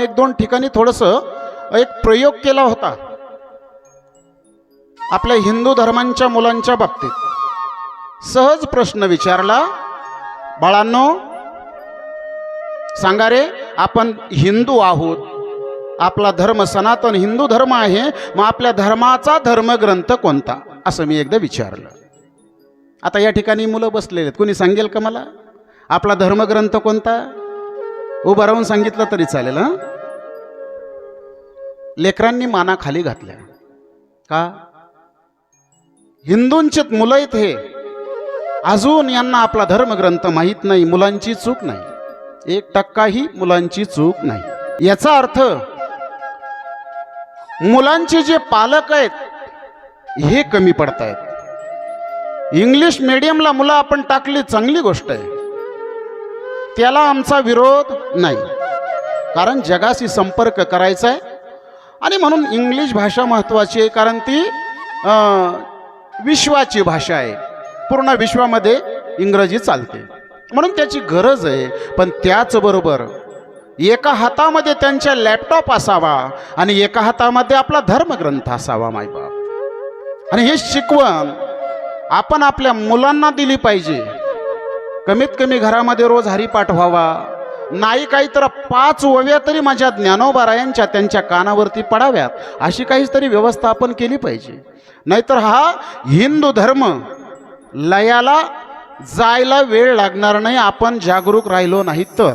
एक दोन ठिकाणी थोडस एक प्रयोग केला होता. आपल्या हिंदू धर्मांच्या मुलांच्या बाबतीत. सहज प्रश्न विचारला बाळांनो सांगा रे आपण हिंदू आहोत. आपला धर्म सनातन हिंदू धर्म आहे मग आपल्या धर्माचा धर्मग्रंथ कोणता? असं मी एकदा विचारलं. आता या ठिकाणी मुलं बसलेले आहेत. कोणी सांगेल का मला? आपला धर्मग्रंथ कोणता? उभं राहून सांगितलं तरी चालेल हां? लेकरांनी माना खाली घातल्या. का? हिंदूंचे मुलं आहेत हे. अजून यांना आपला धर्मग्रंथ माहीत नाही मुलांची चूक नाही. एक टक्काही मुलांची चूक नाही. याचा अर्थ मुलांचे जे पालक आहेत हे कमी पडत आहेत इंग्लिश मिडियमला मुलं आपण टाकली चांगली गोष्ट आहे. त्याला आमचा विरोध नाही. कारण जगाशी संपर्क करायचा आहे आणि म्हणून इंग्लिश भाषा महत्त्वाची आहे कारण ती विश्वाची भाषा आहे. पूर्ण विश्वामध्ये इंग्रजी चालते. म्हणून त्याची गरज आहे. पण त्याचबरोबर एका हातामध्ये त्यांच्या लॅपटॉप असावा आणि एका हातामध्ये आपला धर्मग्रंथ असावा मायबाप आणि हे शिकवण आपण आपल्या मुलांना दिली पाहिजे. कमीत कमी घरामध्ये रोज हरिपाठ व्हावा. नाही काही तर पाच ओव्या तरी माझ्या ज्ञानोबारायांच्या त्यांच्या कानावरती पडाव्यात. अशी काहीच तरी व्यवस्था आपण केली पाहिजे. नाहीतर हा हिंदू धर्म लयाला जायला वेळ लागणार नाही आपण जागरूक राहिलो नाही तर.